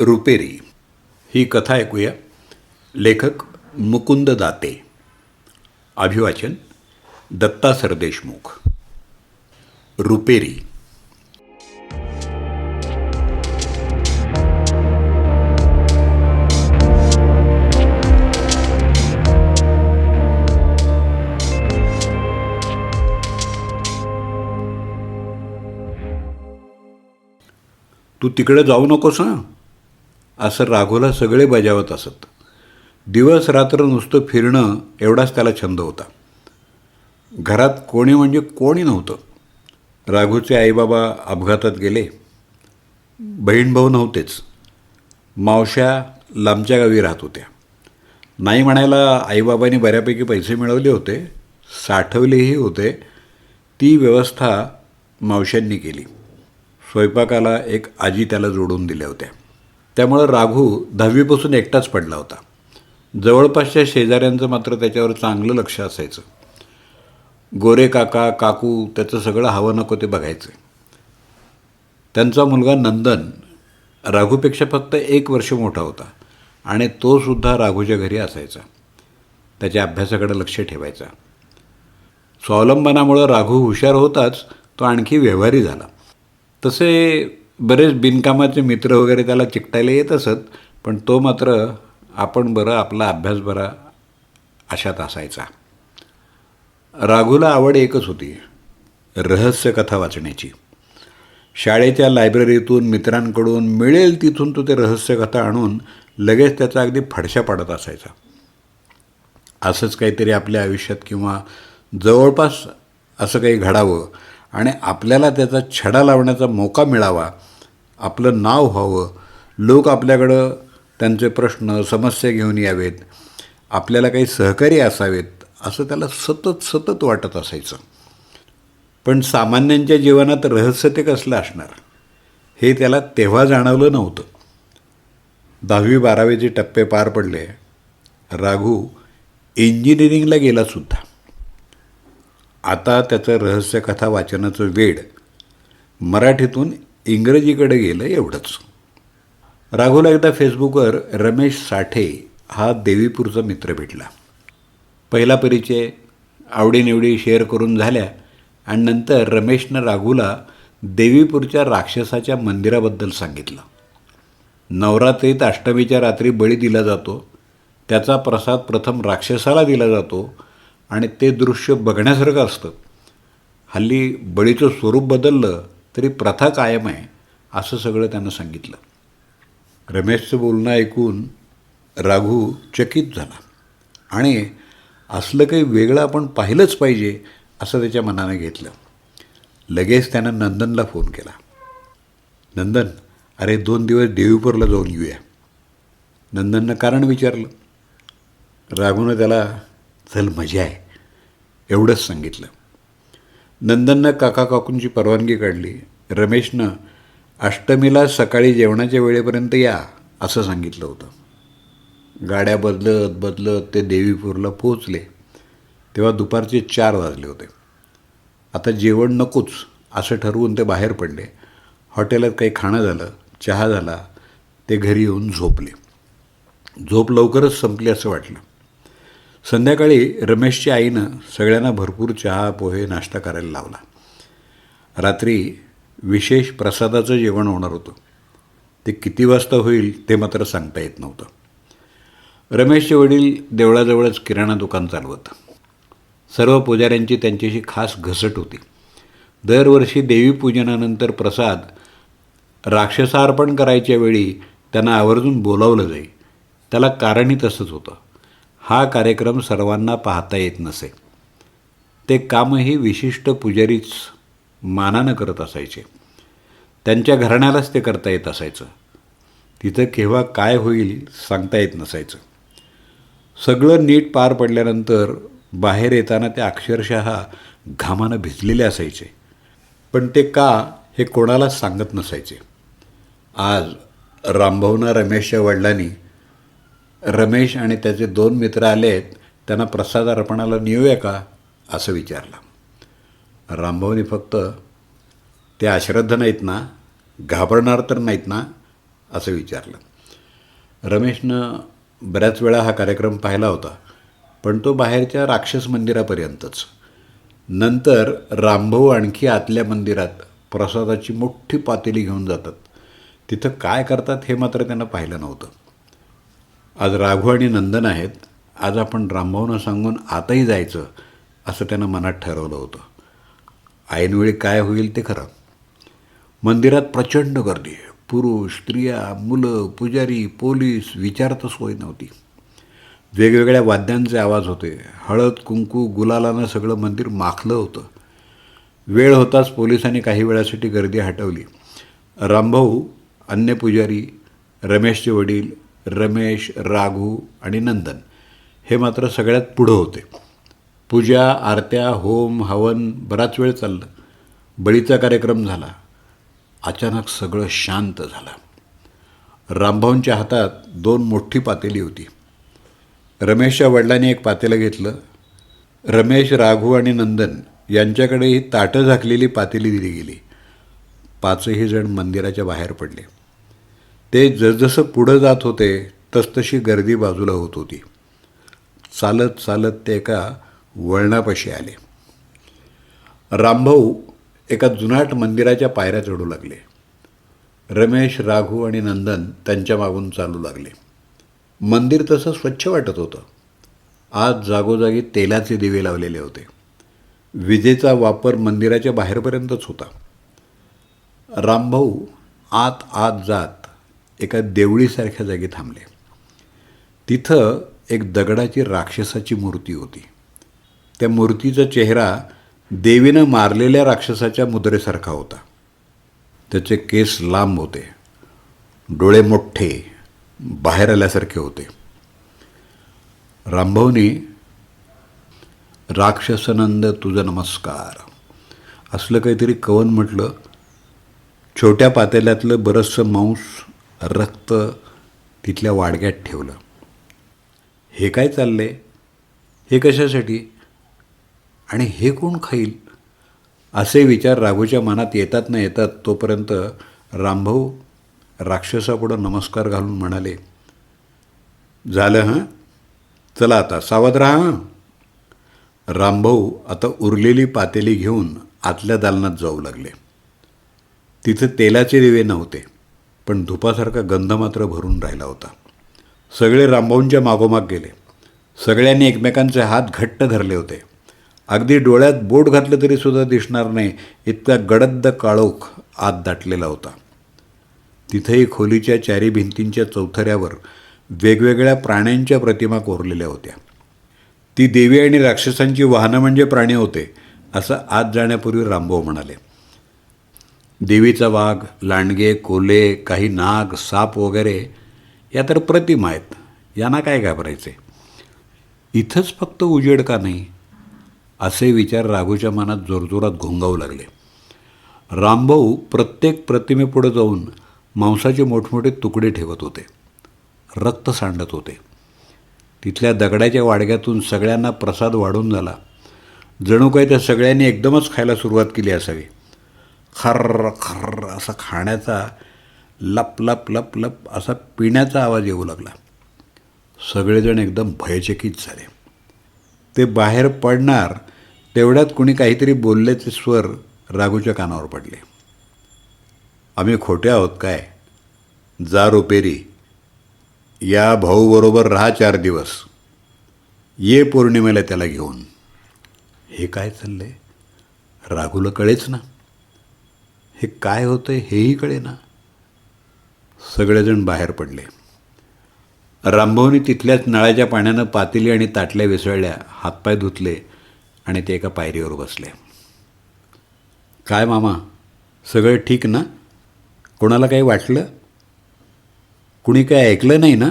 रुपेरी. ही कथा ऐकूया. लेखक मुकुंद दाते. अभिवाचन दत्ता सरदेशमुख रुपेरी. तू तिकडे जाऊ नकोस हां? असं राघोला सगळे बजावत असत. दिवस रात्र नुसतं फिरणं एवढाच त्याला छंद होता. घरात कोणी म्हणजे कोणी नव्हतं. राघूचे आईबाबा अपघातात गेले. बहीण भाऊ नव्हतेच. मावश्या लांबच्या गावी राहत होत्या. नाही म्हणायला आईबाबांनी बऱ्यापैकी पैसे मिळवले होते साठवलेही होते. ती व्यवस्था मावश्यांनी केली. स्वयंपाकाला एक आजी त्याला जोडून दिल्या होत्या. त्यामुळं राघू दहावीपासून एकटाच पडला होता. जवळपासच्या शेजाऱ्यांचं मात्र त्याच्यावर चांगलं लक्ष असायचं. गोरे काका काकू त्याचं सगळं हवं नको ते बघायचं. त्यांचा मुलगा नंदन राघूपेक्षा फक्त एक वर्ष मोठा होता आणि तोसुद्धा राघूच्या घरी असायचा. त्याच्या अभ्यासाकडे लक्ष ठेवायचा. स्वावलंबनामुळं राघू हुशार होताच तो आणखी व्यवहारी झाला. तसे बरेच बिनकामाचे मित्र वगैरे त्याला चिकटायला येत असत पण तो मात्र आपण बरं आपला अभ्यास बरा अशात असायचा. राघूला आवड एकच होती रहस्यकथा वाचण्याची. शाळेच्या लायब्ररीतून मित्रांकडून मिळेल तिथून तो ते रहस्यकथा आणून लगेच त्याचा अगदी फडशा पाडत असायचा. असंच काहीतरी आपल्या आयुष्यात किंवा जवळपास असं काही घडावं आणि आपल्याला त्याचा छडा लावण्याचा मोका मिळावा आपलं नाव व्हावं. लोक आपल्याकडं त्यांचे प्रश्न समस्या घेऊन यावेत. आपल्याला काही सहकारी असावेत असं त्याला सतत सतत वाटत असायचं. पण सामान्यांच्या जीवनात रहस्य ते कसलं असणार? हे त्याला तेव्हा जाणवलं नव्हतं. दहावी बारावीचे टप्पे पार पडले राघू इंजिनिअरिंगला गेलासुद्धा आता त्याचं रहस्यकथा वाचनाचं वेड मराठीतून इंग्रजीकडे गेलं एवढंच. राघूला एकदा फेसबुकवर रमेश साठे हा देवीपूरचा मित्र भेटला. पहिला परिचय आवडीनिवडी शेअर करून झाल्या आणि नंतर रमेशनं राघूला देवीपूरच्या राक्षसाच्या मंदिराबद्दल सांगितलं. नवरात्रीत अष्टमीच्या रात्री बळी दिला जातो त्याचा प्रसाद प्रथम राक्षसाला दिला जातो आणि ते दृश्य बघण्यासारखं असतं. हल्ली बळीचं स्वरूप बदललं तरी प्रथा कायम आहे असं सगळं त्यानं सांगितलं. रमेशचं बोलणं ऐकून राघू चकित झाला. आणि असलं काही वेगळं आपण पाहिलंच पाहिजे असं त्याच्या मनानं घेतलं. लगेच त्यानं नंदनला फोन केला. नंदन अरे दोन दिवस देवीपूरला जाऊन येऊया. नंदननं कारण विचारलं. राघूनं त्याला चल मजा आहे. एवढंच सांगितलं. नंदननं काका काकूंची परवानगी काढली. रमेशनं अष्टमीला सकाळी जेवणाच्या वेळेपर्यंत या असं सांगितलं होतं. गाड्या बदलत बदलत ते देवीपूरला पोचले तेव्हा दुपारचे चार वाजले होते. आता जेवण नकोच असं ठरवून ते बाहेर पडले. हॉटेलात काही खाणं झालं चहा झाला ते घरी येऊन झोपले. झोप लवकरच संपली असं वाटलं. संध्याकाळी रमेशच्या आईनं सगळ्यांना भरपूर चहा पोहे नाश्ता करायला लावला. रात्री विशेष प्रसादाचं जेवण होणार होतं. ते किती वाजता होईल ते मात्र सांगता येत नव्हतं. रमेशचे वडील देवळाजवळच किराणा दुकान चालवत. सर्व पुजाऱ्यांची त्यांच्याशी खास घसट होती. दरवर्षी देवीपूजनानंतर प्रसाद राक्षसार्पण करायच्या वेळी त्यांना आवर्जून बोलावलं जाई. त्याला कारणही तसंच होतं. हा कार्यक्रम सर्वांना पाहता येत नसे. ते कामही विशिष्ट पुजारीच मानानं करत असायचे. त्यांच्या घराण्यालाच ते करता येत असायचं. तिथं केव्हा काय होईल सांगता येत नसायचं. सगळं नीट पार पडल्यानंतर बाहेर येताना ते अक्षरशः घामानं भिजलेले असायचे. पण ते का हे कोणालाच सांगत नसायचे. आज रामभाऊना रमेशच्या वडिलांनी रमेश आणि त्याचे दोन मित्र आले आहेत त्यांना प्रसाद अर्पणाला नेऊया का? असं विचारलं. रामभाऊनी फक्त ते अश्रद्ध नाहीत ना? घाबरणार तर नाहीत ना? असं विचारलं. रमेशनं बऱ्याच वेळा हा कार्यक्रम पाहिला होता पण तो बाहेरच्या राक्षस मंदिरापर्यंतच. नंतर रामभाऊ आणखी आतल्या मंदिरात प्रसादाची मोठी पातेली घेऊन जातात. तिथं काय करतात हे मात्र त्यांना पाहिलं नव्हतं. आज राघू आणि नंदन आहेत. आज आपण रामभाऊनं सांगून आताही जायचं असं त्यानं मनात ठरवलं होतं. ऐनवेळी काय होईल ते खरं. मंदिरात प्रचंड गर्दी पुरुष स्त्रिया मुलं पुजारी पोलीस विचारतच सोय नव्हती. वेगवेगळ्या वाद्यांचे आवाज होते. हळद कुंकू गुलालानं सगळं मंदिर माखलं होतं. वेळ होताच पोलिसांनी काही वेळासाठी गर्दी हटवली. रामभाऊ अन्य पुजारी रमेशचे वडील रमेश राघू आणि नंदन हे मात्र सगळ्यात पुढं होते. पूजा आरत्या होम हवन बराच वेळ चाललं. बळीचा कार्यक्रम झाला. अचानक सगळं शांत झालं. रामभाऊंच्या हातात दोन मोठी पातेली होती. रमेशच्या वडिलांनी एक पातेलं घेतलं. रमेश राघू आणि नंदन यांच्याकडे ही ताटं झाकलेली पातेली दिली गेली. पाचही जण मंदिराच्या बाहेर पडले. ते जसजसं पुढं जात होते तसतशी गर्दी बाजूला होत होती. चालत चालत ते एका वळणापाशी आले. रामभाऊ एका जुनाट मंदिराच्या पायऱ्या चढू लागले. रमेश राघू आणि नंदन त्यांच्या मागून चालू लागले. मंदिर तसं स्वच्छ वाटत होतं. आज जागोजागी तेलाचे दिवे लावलेले होते. विजेचा वापर मंदिराच्या बाहेरपर्यंतच होता. रामभाऊ आत आत जात एका देवळीसारख्या जागी थांबले. तिथं एक दगडाची राक्षसाची मूर्ती होती. त्या मूर्तीचा चेहरा देवीनं मारलेल्या राक्षसाच्या मुद्रेसारखा होता. त्याचे केस लांब होते. डोळे मोठे बाहेर आल्यासारखे होते. रामभाऊनी राक्षसनंद तुझा नमस्कार. असलं काहीतरी कवन म्हटलं. छोट्या पातेल्यातलं बरंचसं मांस रक्त तिथल्या वाडग्यात ठेवलं. हे काय चाललंय? हे कशासाठी? आणि हे कोण खाईल? असे विचार राघूच्या मनात येतात न येतात तोपर्यंत रामभाऊ राक्षसापुढं नमस्कार घालून म्हणाले झालं हां? चला आता सावध राहा हं. रामभाऊ आता उरलेली पातेली घेऊन आतल्या दालनात जाऊ लागले. तिथं तेलाचे दिवे नव्हते. पण धुपासारखा गंध मात्र भरून राहिला होता. सगळे रामभाऊंच्या मागोमाग गेले. सगळ्यांनी एकमेकांचे हात घट्ट धरले होते. अगदी डोळ्यात बोट घातलं तरीसुद्धा दिसणार नाही इतका गडद्द काळोख आत दाटलेला होता. तिथेही खोलीच्या चारी भिंतींच्या चौथऱ्यावर वेगवेगळ्या प्राण्यांच्या प्रतिमा कोरलेल्या होत्या. ती देवी आणि राक्षसांची वाहनं म्हणजे प्राणी होते असं आत जाण्यापूर्वी रामभाऊ म्हणाले. देवीचा वाघ लांडगे कोले काही नाग साप वगैरे या तर प्रतिमा आहेत. यांना काय घाबरायचे इथंच फक्त उजेड का नाही? असे विचार राघूच्या मनात जोरजोरात घोंगावू लागले. रामभाऊ प्रत्येक प्रतिमेपुढे जाऊन मांसाचे मोठमोठे तुकडे ठेवत होते. रक्त सांडत होते. तिथल्या दगडाच्या वाडग्यातून सगळ्यांना प्रसाद वाढून झाला. जणू काही त्या सगळ्यांनी एकदमच खायला सुरुवात केली असावी. खर्र खर्र असा खाण्याचा लप लप लप लप असा पिण्याचा आवाज येऊ लागला. सगळेजण एकदम भयचकित झाले. ते बाहेर पडणार तेवढ्यात कुणी काहीतरी बोलल्याचे स्वर राघूच्या कानावर पडले. आम्ही खोटे आहोत काय? जा रुपेरी. या भाऊबरोबर राहा चार दिवस. ये पौर्णिमेला त्याला घेऊन. हे काय चाललं आहे राघूला कळेच ना. हे काय होतं हेही कळे ना. सगळेजण बाहेर पडले. रामभाऊनी तिथल्याच नळाच्या पाण्यानं पातेली आणि ताटल्या विसळल्या हातपाय धुतले आणि ते एका पायरीवर बसले. काय मामा सगळं ठीक ना? कोणाला काही वाटलं? कुणी काय ऐकलं नाही ना?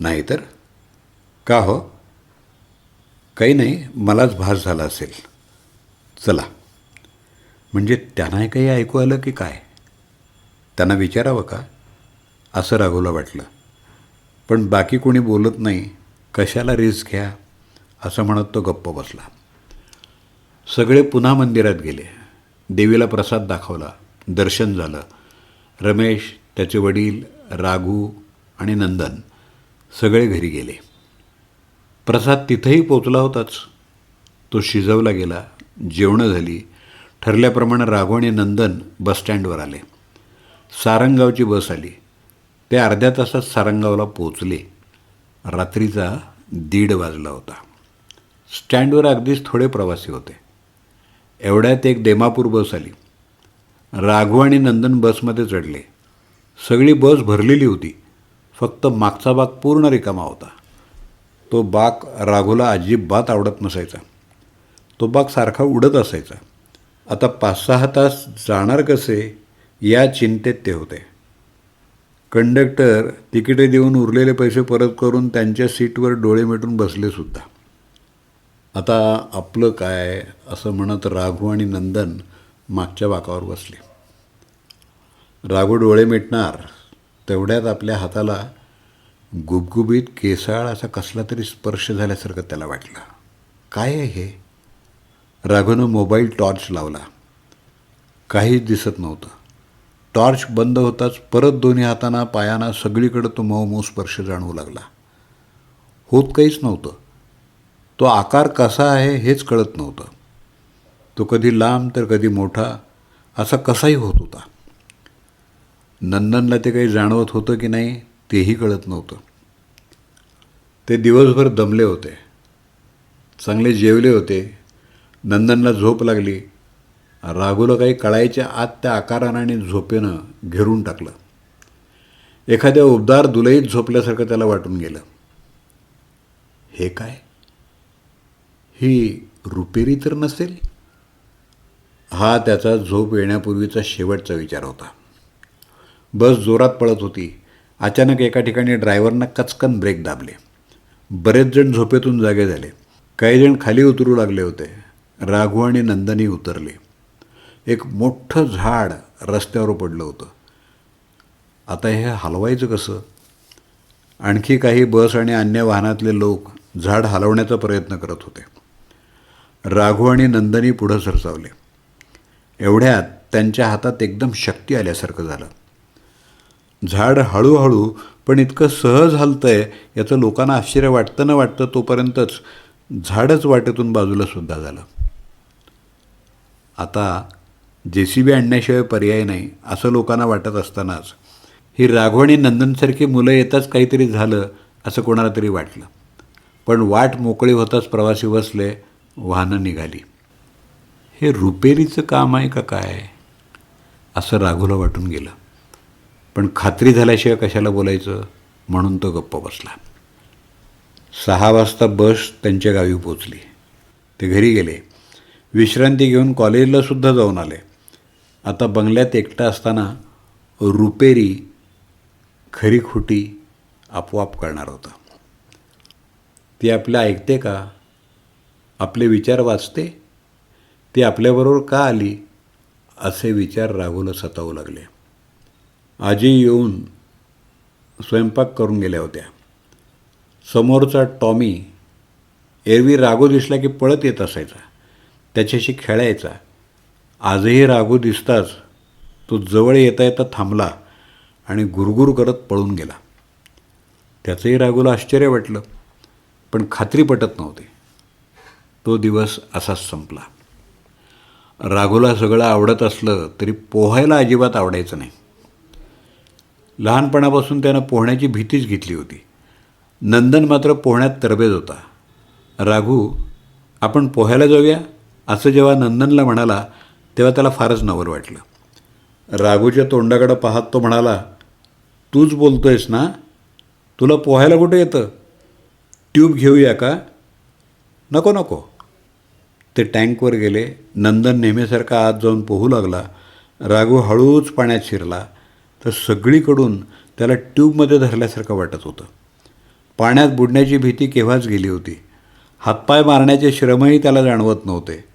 नाही तर? का हो? काही नाही मलाच भास झाला असेल. चला. म्हणजे त्यांना काही ऐकू आलं की काय? त्यांना विचारावं का? असं राघवला वाटलं. पण बाकी कोणी बोलत नाही कशाला रिस्क घ्या? असं म्हणत तो गप्प बसला. सगळे पुन्हा मंदिरात गेले. देवीला प्रसाद दाखवला. दर्शन झालं. रमेश त्याचे वडील राघू आणि नंदन सगळे घरी गेले. प्रसाद तिथंही पोचला होताच. तो शिजवला गेला. जेवणं झाली. ठरल्याप्रमाणे राघवणी नंदन बसस्टँडवर आले. सारंगावची बस आली. ते अर्ध्या तासात सारंगावला पोचले रात्रीचा दीड वाजला होता. स्टँडवर अगदीच थोडे प्रवासी होते. एवढ्यात एक देमापूर बस आली. राघव आणि नंदन बसमध्ये चढले. सगळी बस भरलेली होती. फक्त मागचा बाग पूर्ण रिकामा होता. तो बाग राघूला अजिबात आवडत नसायचा. तो बाग सारखा उडत असायचा. आता पाच सहा तास जाणार कसे या चिंतेत ते होते. कंडक्टर तिकिटे देऊन उरलेले पैसे परत करून त्यांच्या सीटवर डोळे मिटून बसले सुद्धा. आता आपलं काय असं म्हणत राघू आणि नंदन मागच्या बाकावर बसले. राघू डोळे मिटणार तेवढ्यात आपल्या हाताला गुबगुबीत केसाळ असा कसला तरी स्पर्श झाल्यासारखं त्याला वाटलं. काय आहे हे? राघोनं मोबाईल टॉर्च लावला. काहीच दिसत नव्हतं. टॉर्च बंद होताच परत दोन्ही हातांना पायांना सगळीकडं तो मऊ मऊ स्पर्श जाणवू लागला. होत काहीच नव्हतं. तो आकार कसा आहे हेच कळत नव्हतं. तो कधी लांब तर कधी मोठा असा कसाही होत होता. नंदनला ते काही जाणवत होतं की नाही तेही कळत नव्हतं. ते दिवसभर दमले होते. चांगले जेवले होते. नंदनला झोप लागली. राघूला काही कळायच्या आत त्या आकारानं आणि झोपेनं घेरून टाकलं. एखाद्या उबदार दुलईत झोपल्यासारखं त्याला वाटून गेलं. हे काय? ही रुपेरी तर नसेल? हा त्याचा झोप येण्यापूर्वीचा शेवटचा विचार होता. बस जोरात पळत होती. अचानक एका ठिकाणी ड्रायव्हरनं कचकन ब्रेक दाबले. बरेच जण झोपेतून जागे झाले. काही जण खाली उतरू लागले होते. राघू आणि नंदनी उतरले. एक मोठं झाड रस्त्यावर पडलं होतं. आता हे हलवायचं कसं? आणखी काही बस आणि अन्य वाहनातले लोक झाड हलवण्याचा प्रयत्न करत होते. राघू आणि नंदनी पुढं सरसावले. एवढ्यात त्यांच्या हातात एकदम शक्ती आल्यासारखं झालं. झाड हळूहळू पण इतकं सहज हलतंय याचं लोकांना आश्चर्य वाटतं न वाटतं तोपर्यंतच झाडच वाटेतून बाजूला सुद्धा झालं. आता जे सी बी आणण्याशिवाय पर्याय नाही असं लोकांना वाटत असतानाच. ही राघवणी नंदनसारखी मुलं येताच काहीतरी झालं असं कोणाला तरी वाटलं. पण वाट मोकळी होताच प्रवासी बसले वाहनं निघाली. हे रुपेरीचं काम आहे का काय? असं राघूला वाटून गेलं. पण खात्री झाल्याशिवाय कशाला बोलायचं? म्हणून तो गप्प बसला. सहा वाजता बस त्यांच्या गावी पोचली. ते घरी गेले. विश्रांती घेऊन कॉलेजला सुद्धा जाऊन आले. आता बंगल्यात एकटा असताना रुपेरी खरी खोटी आपोआप करणार होता. ती आपल्या ऐकते का? आपले विचार वाचते? ती आपल्याबरोबर का आली? असे विचार राघूला सतावू लागले. आजी येऊन स्वयंपाक करून गेल्या होत्या. समोरचा टॉमी एरवी राघू दिसला की पळत येत असायचा. त्याच्याशी खेळायचा. आजही राघू दिसताच तो जवळ येता येता थांबला आणि गुरगुर करत पळून गेला. त्याचंही राघूला आश्चर्य वाटलं पण खात्री पटत नव्हती. तो दिवस असाच संपला. राघूला सगळं आवडत असलं तरी पोहायला अजिबात आवडायचं नाही. लहानपणापासून त्यानं पोहण्याची भीतीच घेतली होती. नंदन मात्र पोहण्यात तरबेज होता. राघू आपण पोहायला जाऊया? असं जेव्हा नंदनला म्हणाला तेव्हा त्याला फारच नवल वाटलं. राघूच्या तोंडाकडं पाहत तो म्हणाला तूच बोलतोयस ना? तुला पोहायला कुठे येतं? ट्यूब घेऊया का? नको नको. ते टँकवर गेले. नंदन नेहमीसारखा आत जाऊन पोहू लागला. राघू हळूच पाण्यात शिरला. तर सगळीकडून त्याला ट्यूबमध्ये धरल्यासारखं वाटत होतं. पाण्यात बुडण्याची भीती केव्हाच गेली होती. हातपाय मारण्याचे श्रमही त्याला जाणवत नव्हते.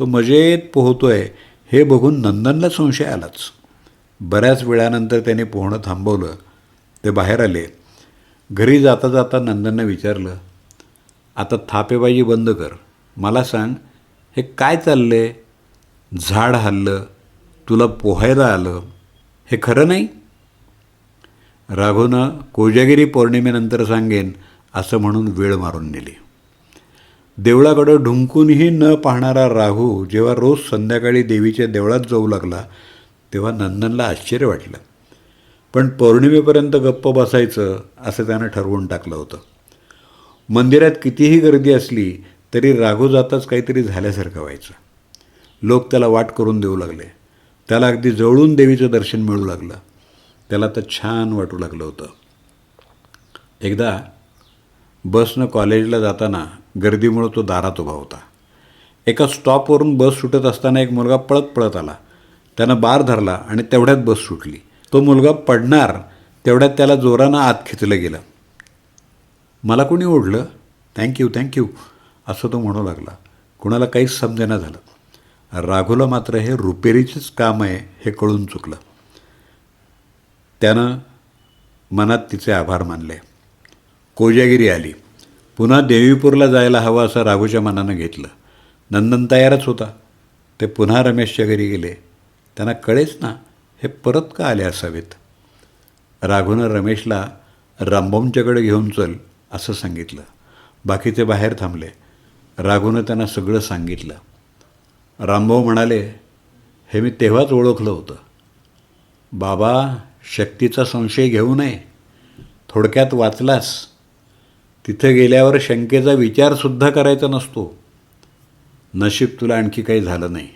तो मजेत पोहतो आहे हे बघून नंदनला संशय आलाच. बऱ्याच वेळानंतर त्याने पोहणं थांबवलं. ते बाहेर आले. घरी जाता जाता नंदननं विचारलं आता थापेबाजी बंद कर. मला सांग हे काय चालले झाड हल्लं तुला पोहायला आलं. हे खरं नाही? राघवनं कोजागिरी पौर्णिमेनंतर सांगेन असं म्हणून वेळ मारून नेली. देवळाकडं ढुंकूनही न पाहणारा राघू जेव्हा रोज संध्याकाळी देवीच्या देवळात जाऊ लागला तेव्हा नंदनला आश्चर्य वाटलं. पण पौर्णिमेपर्यंत गप्प बसायचं असं त्यानं ठरवून टाकलं होतं. मंदिरात कितीही गर्दी असली तरी राघू जाताच काहीतरी झाल्यासारखं व्हायचं. लोक त्याला वाट करून देऊ लागले. त्याला अगदी जवळून देवीचं दर्शन मिळू लागलं. त्याला तर छान वाटू लागलं होतं. एकदा बसनं कॉलेजला जाताना गर्दीमुळं तो दारात उभा होता. एका स्टॉपवरून बस सुटत असताना एक मुलगा पळत पळत आला. त्यानं बार धरला आणि तेवढ्यात बस सुटली. तो मुलगा पडणार तेवढ्यात त्याला जोरानं आत खेचलं गेलं. मला कोणी ओढलं? थँक्यू थँक्यू असं तो म्हणू लागला. कुणाला काहीच समजेना झालं. राघूला मात्र हे रुपेरीचंच काम आहे हे कळून चुकलं. त्यानं मनात तिचे आभार मानले. कोजागिरी आली. पुन्हा देवीपूरला जायला हवं असं राघूच्या मनानं घेतलं. नंदन तयारच होता. ते पुन्हा रमेशच्या घरी गेले. त्यांना कळेच ना हे परत का आले असावेत? राघूनं रमेशला रामभाऊंच्याकडे घेऊन चल असं सांगितलं. बाकीचे बाहेर थांबले. राघूनं त्यांना सगळं सांगितलं. रामभाऊ म्हणाले हे मी तेव्हाच ओळखलं होतं. बाबा शक्तीचा संशय घेऊ नये. थोडक्यात वाचलास. तिथं गेल्यावर शंकेचा विचारसुद्धा करायचा नसतो. नशीब तुला आणखी काही झालं नाही.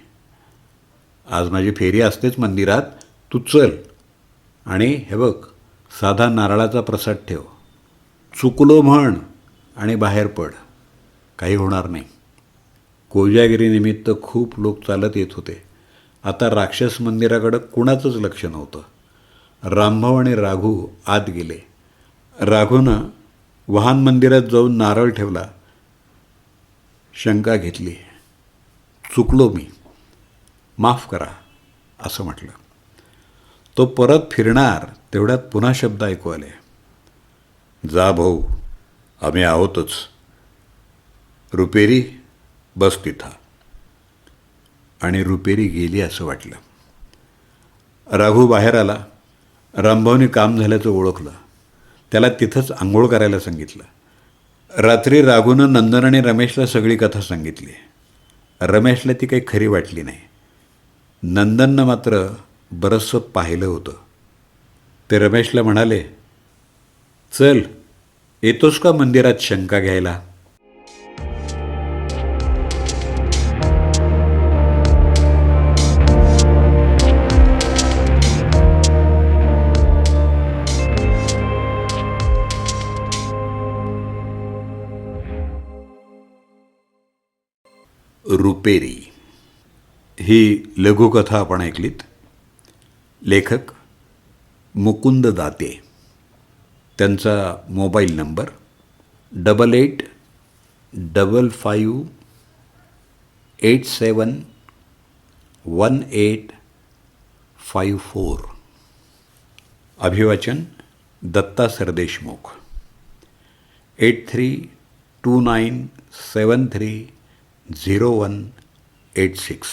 आज माझी फेरी असतेच मंदिरात तू चल. आणि हे बघ साधा नारळाचा प्रसाद ठेव. चुकलो म्हण आणि बाहेर पड. काही होणार नाही. कोजागिरीनिमित्त खूप लोक चालत येत होते. आता राक्षस मंदिराकडं कुणाचंच लक्ष नव्हतं. रामभाऊ आणि राघू आत गेले. राघूनं वाहन मंदिरात जाऊन नारळ ठेवला. शंका घेतली. चुकलो मी. माफ करा असं म्हटलं. तो परत फिरणार तेवढ्यात पुन्हा शब्द ऐकू आले. जा भाऊ आम्ही आहोतच. रुपेरी बस तिथं. आणि रुपेरी गेली असं वाटलं. राघू बाहेर आला. रामभाऊने काम झाल्याचं ओळखलं. त्याला तिथंच आंघोळ करायला सांगितलं. रात्री राघूनं नंदन आणि रमेशला सगळी कथा सांगितली. रमेशला ती काही खरी वाटली नाही. नंदननं मात्र बरंचसं पाहिलं होतं. ते रमेशला म्हणाले चल येतोस का मंदिरात शंका घ्यायला? रुपेरी. ही लघुकथा आपण ऐकलीत. लेखक मुकुंद दाते. त्यांचा mobile number double eight double five eight seven one eight five four अभिवाचन Datta Sardeshmukh. Eight three two nine seven three zero one eight six